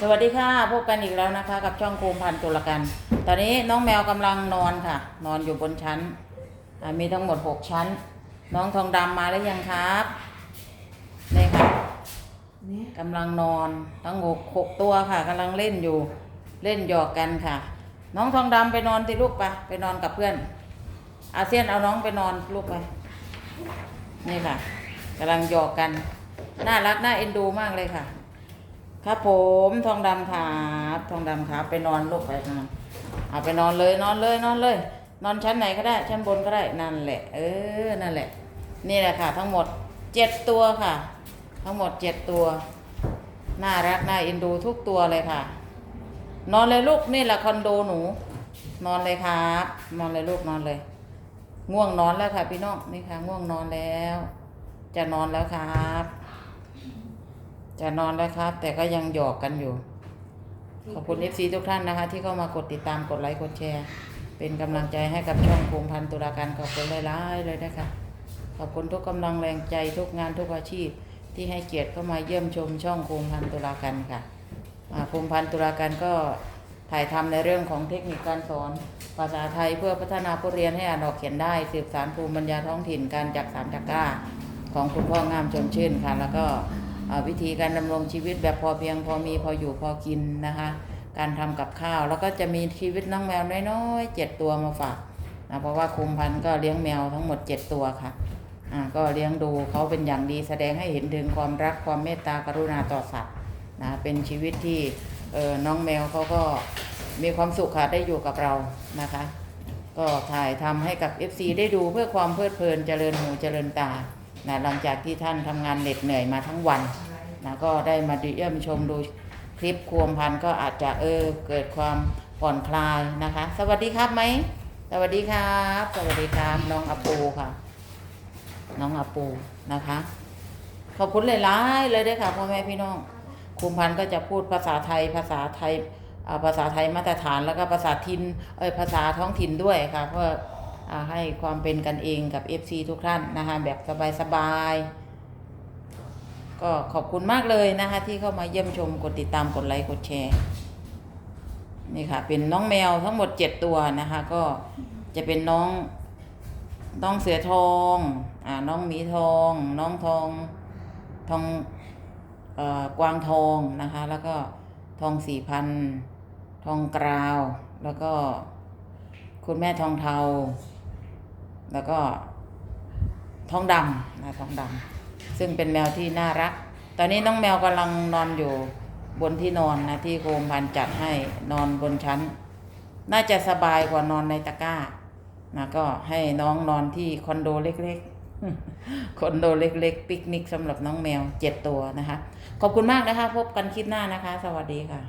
สวัสดีค่ะพบกันอีกแล้วนะคะ กับช่องโคมพันตุลกัน ตอนนี้น้องแมวกำลังนอนค่ะ นอนอยู่บนชั้น มีทั้งหมดหกชั้น น้องทองดำมาแล้วยังครับนี่ค่ะเนี่ยกำลังนอนทั้งหกหกตัวค่ะกำลังเล่นอยู่เล่นหยอกกันค่ะ น้องทองดำไปนอนที่ลูกไปไปนอนกับเพื่อน อาเซียนเอาน้องไปนอนลูกไปนี่ค่ะกำลังหยอกกัน น่ารักน่าเอ็นดูมากเลยค่ะ ครับผมทองดำครับทองดำครับไปนอนลูกไปนอนเอาไปนอนเลยนอนเลยนอนเลย นอนชั้นไหนก็ได้ ชั้นบนก็ได้นั่นแหละ เออนั่นแหละ นี่แหละค่ะ ทั้งหมดเจ็ดตัวค่ะ ทั้งหมดเจ็ดตัวน่ารักน่าเอ็นดูทุกตัวเลยค่ะ นอนเลยลูกนี่แหละคอนโดหนู นอนเลยครับ นอนเลยลูกนอนเลย ง่วงนอนแล้วค่ะ พี่น้องนี่ค่ะ ง่วงนอนแล้ว จะนอนแล้วครับ จะนอนแล้วครับ แต่ก็ยังหยอกกันอยู่ ขอบคุณ FC ทุกท่านนะคะ ที่เข้ามากดติดตามกดไลค์กดแชร์ เป็นกำลังใจให้กับช่องภูมิพันธ์ตุลาการขอบคุณหลายๆเลยนะคะขอบคุณทุกกำลังแรงใจทุกงานทุกอาชีพ ที่ให้เกียรติเข้ามาเยี่ยมชมช่องภูมิพันธ์ตุลาการค่ะภูมิพันธ์ตุลาการก็ถ่ายทำในเรื่องของเทคนิคการสอนภาษาไทยเพื่อพัฒนาผู้เรียนให้อ่านออกเขียนได้ สืบสารภูมิปัญญาท้องถิ่นการจักสารจักกล้าของคุณพ่องามชมชื่นค่ะ แล้วก็ วิธีการดำรงชีวิตแบบพอเพียงพอมีพออยู่พอกินนะคะ การทำกับข้าวแล้วก็จะมีชีวิตน้องแมวน้อยๆเจ็ดตัวมาฝากนะเพราะว่าคุมพันธ์ก็เลี้ยงแมวทั้งหมดเจ็ดตัวค่ะอ่าก็เลี้ยงดูเขาเป็นอย่างดีแสดงให้เห็นถึงความรักความเมตตากรุณาต่อสัตว์นะเป็นชีวิตที่เออน้องแมวเขาก็มีความสุขค่ะได้อยู่กับเรานะคะ ก็ถ่ายทำให้กับ FC ได้ดูเพื่อความเพลิดเพลินเจริญหูเจริญตา นะหลังจากที่ท่านทำงานเหน็ดเหนื่อยมาทั้งวันนะก็ได้มาดูเยี่ยมชมดูคลิปควมพันก็อาจจะเออเกิดความผ่อนคลายนะคะ สวัสดีครับไหม สวัสดีครับ สวัสดีครับน้องอปูค่ะ น้องอปูนะคะ ขอบคุณหลายๆเลยด้วยค่ะพ่อแม่พี่น้องคุมพันก็จะพูดภาษาไทยภาษาไทยภาษาไทยมาตรฐานแล้วก็ภาษาทินเอยภาษาท้องถิ่นด้วยค่ะ เพื่อ ให้ความเป็นกันเองกับ FC ทุกท่านนะคะแบบสบายๆ ก็ขอบคุณมากเลยนะคะที่เข้ามาเยี่ยมชมกดติดตามกดไลค์กดแชร์ นี่ค่ะ เป็นน้องแมวทั้งหมดเจ็ดตัวนะคะ ก็จะเป็นน้องน้องเสือทองอ่าน้องหมีทอง น้องทองทองเอ่อกวางทองนะคะ แล้วก็ทองสี่พันทองกราว แล้วก็คุณแม่ทองเทา แล้วก็ท้องดำนะท้องดำซึ่งเป็นแมวที่น่ารัก ตอนนี้น้องแมวกำลังนอนอยู่บนที่นอนนะที่โคมพันจัดให้นอนบนชั้น น่าจะสบายกว่านอนในตะกร้านะก็ให้น้องนอนที่คอนโดเล็กๆ คอนโดเล็กๆ ปิกนิกสำหรับน้องแมวเจ็ดตัวนะคะ ขอบคุณมากนะคะ พบกันคลิปหน้านะคะ สวัสดีค่ะ